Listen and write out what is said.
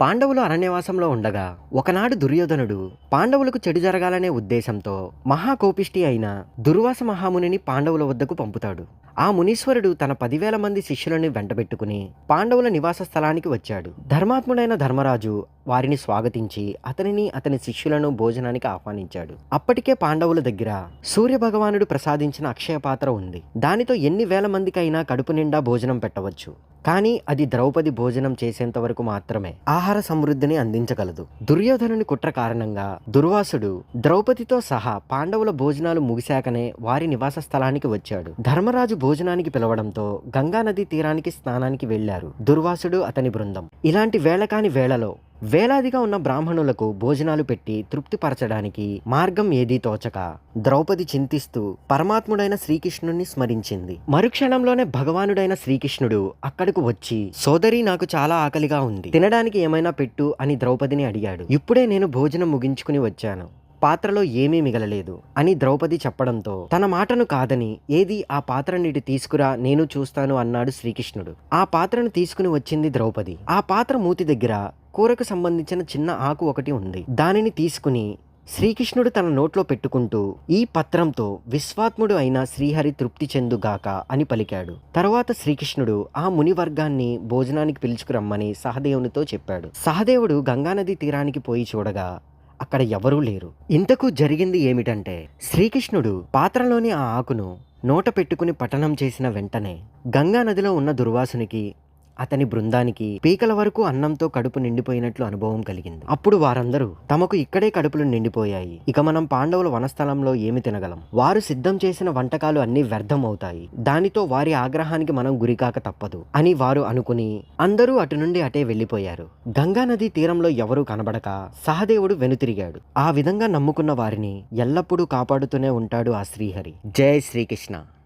పాండవులు అరణ్యవాసంలో ఉండగా ఒకనాడు దుర్యోధనుడు పాండవులకు చెడు జరగాలనే ఉద్దేశంతో మహాకోపిష్టి అయిన దుర్వాస మహామునిని పాండవుల వద్దకు పంపుతాడు. ఆ మునీశ్వరుడు తన పదివేల మంది శిష్యులను వెంటబెట్టుకుని పాండవుల నివాస స్థలానికి వచ్చాడు. ధర్మాత్ముడైన ధర్మరాజు వారిని స్వాగతించి అతనిని అతని శిష్యులను భోజనానికి ఆహ్వానించాడు. అప్పటికే పాండవుల దగ్గర సూర్య భగవానుడు ప్రసాదించిన అక్షయ పాత్ర ఉంది. దానితో ఎన్ని వేల మందికైనా కడుపు నిండా భోజనం పెట్టవచ్చు. కానీ అది ద్రౌపది భోజనం చేసేంత వరకు మాత్రమే. ఆహార సమృద్ధిని అందించగలదు. దుర్యోధనుని కుట్ర కారణంగా దుర్వాసుడు ద్రౌపదితో సహా పాండవుల భోజనాలు ముగిశాకనే వారి నివాస స్థలానికి వచ్చాడు. ధర్మరాజు భోజనానికి పిలవడంతో గంగానది తీరానికి స్నానానికి వెళ్ళారు దుర్వాసుడు అతని బృందం. ఇలాంటి వేళకాని వేళలో వేలాదిగా ఉన్న బ్రాహ్మణులకు భోజనాలు పెట్టి తృప్తిపరచడానికి మార్గం ఏదీ తోచక ద్రౌపది చింతిస్తూ పరమాత్ముడైన శ్రీకృష్ణుణ్ణి స్మరించింది. మరుక్షణంలోనే భగవానుడైన శ్రీకృష్ణుడు అక్కడకు వచ్చి సోదరి నాకు చాలా ఆకలిగా ఉంది. తినడానికి ఏమైనా పెట్టు అని ద్రౌపదిని అడిగాడు. ఇప్పుడే నేను భోజనం ముగించుకుని వచ్చాను. పాత్రలో ఏమీ మిగలలేదు అని ద్రౌపది చెప్పడంతో తన మాటను కాదని ఏది ఆ పాత్ర నీటి తీసుకురా నేను చూస్తాను అన్నాడు శ్రీకృష్ణుడు. ఆ పాత్రను తీసుకుని వచ్చింది ద్రౌపది. ఆ పాత్ర మూతి దగ్గర కూరకు సంబంధించిన చిన్న ఆకు ఒకటి ఉంది. దానిని తీసుకుని శ్రీకృష్ణుడు తన నోట్లో పెట్టుకుంటూ ఈ పత్రంతో విశ్వాత్ముడు అయిన శ్రీహరి తృప్తి చెందుగాక అని పలికాడు. తరువాత శ్రీకృష్ణుడు ఆ ముని వర్గాన్ని భోజనానికి పిలుచుకురమ్మని సహదేవునితో చెప్పాడు. సహదేవుడు గంగానది తీరానికి పోయి చూడగా అక్కడ ఎవరూ లేరు. ఇంతకు జరిగింది ఏమిటంటే శ్రీకృష్ణుడు పాత్రలోని ఆ ఆకును నోట పెట్టుకుని పఠనం చేసిన వెంటనే గంగా నదిలో ఉన్న దుర్వాసునికి అతని బృందానికి పీకల వరకు అన్నంతో కడుపు నిండిపోయినట్లు అనుభవం కలిగింది. అప్పుడు వారందరూ తమకు ఇక్కడే కడుపులు నిండిపోయాయి. ఇక మనం పాండవుల వనస్థలంలో ఏమి తినగలం. వారు సిద్ధం చేసిన వంటకాలు అన్ని వ్యర్థం అవుతాయి దానితో వారి ఆగ్రహానికి మనం గురికాక తప్పదు అని వారు అనుకుని అందరూ అటు నుండి అటే వెళ్ళిపోయారు గంగా నది తీరంలో ఎవరూ కనబడక సహదేవుడు వెనుతిరిగాడు. ఆ విధంగా నమ్ముకున్న వారిని ఎల్లప్పుడూ కాపాడుతూనే ఉంటాడు ఆ శ్రీహరి. జై శ్రీకృష్ణ.